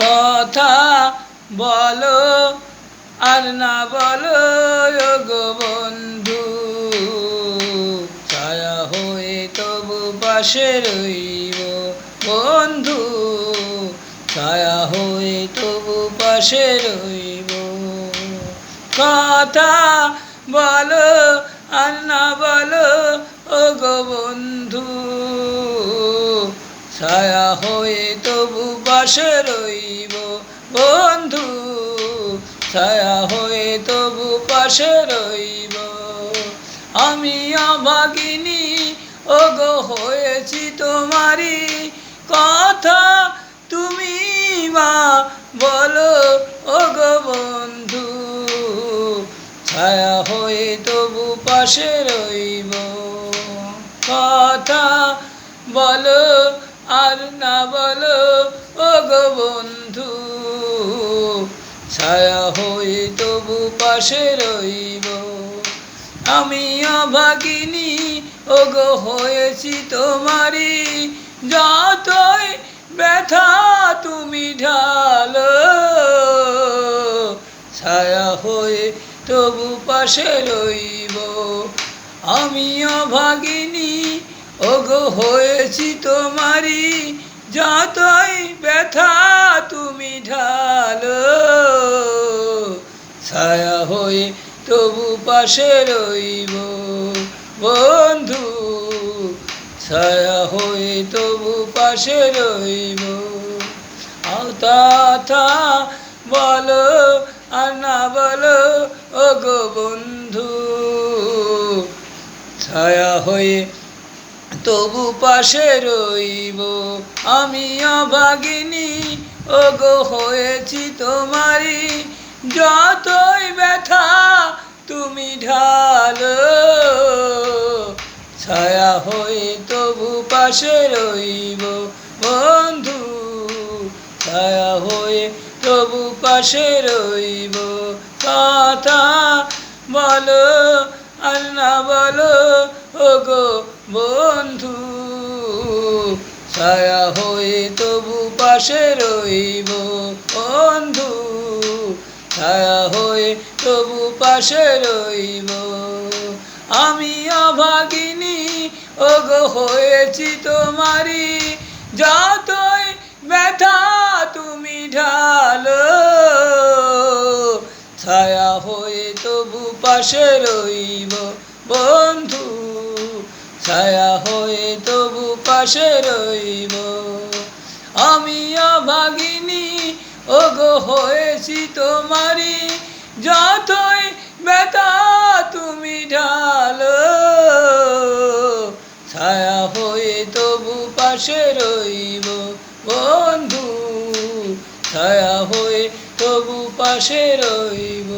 কথা বলো, আর না বলো বন্ধু। ছায়া হয়ে তবু পাশে রইব বন্ধু। ছায়া হয়ে তবু পাশে রইব। কথা বলো, আর না বলো ও গো বন্ধু। ছায়া হয়ে তবু পাশে রইব বন্ধু। ছায়া হয়ে তবু পাশে রইব। আমি অভাগিনী ও গো হয়েছি তোমারই কথা। তুমি মা, বলো ও গো বন্ধু। ছায়া হয়ে তবু পাশে রইব। কথা বলো। না বলো ও গো বন্ধু, ছায়া হয়ে তবু পাশে রইব। আমি অভাগিনী ও গো হয়েছি তোমারই, যতই ব্যথা তুমি ঢালো, ছায়া হয়ে তবু পাশে রইব। আমি অভাগিনী ও গো হয়েছি তোমারই যতই ব্যথা তুমি ঢালো, ছায়া হয়ে তবু পাশে রইব বন্ধু, ছায়া হয়ে তবু পাশে রইব। আওতা বলো আর না বলো ও গো বন্ধু, ছায়া হয়ে তবু পাশে রইব আমি অভাগিনী ও গো হয়েছি তোমারই যতই ব্যথা, তুমি ঢালো। ছায়া হয়ে তবু পাশে রইব বন্ধু। ছায়া হয়ে তবু পাশে রইব। কথা বলো বন্ধু, ছায়া হয়ে তবু পাশে রইব বন্ধু, ছায়া হয়ে তবু পাশে রইব। আমি অভাগিনী ও গো হয়েছি তোমারই যতই ব্যথা তুমি ঢালো। ছায়া হয়ে তবু পাশে রইব বন্ধু। ছায়া হয়ে তবু পাশে রইব। আমি অভাগিনী ও গো হয়েছি তোমারই যতই ব্যথা তুমি ঢালো। ছায়া হয়ে তবু পাশে রইব বন্ধু, ছায়া হয়ে তবু পাশে রইব।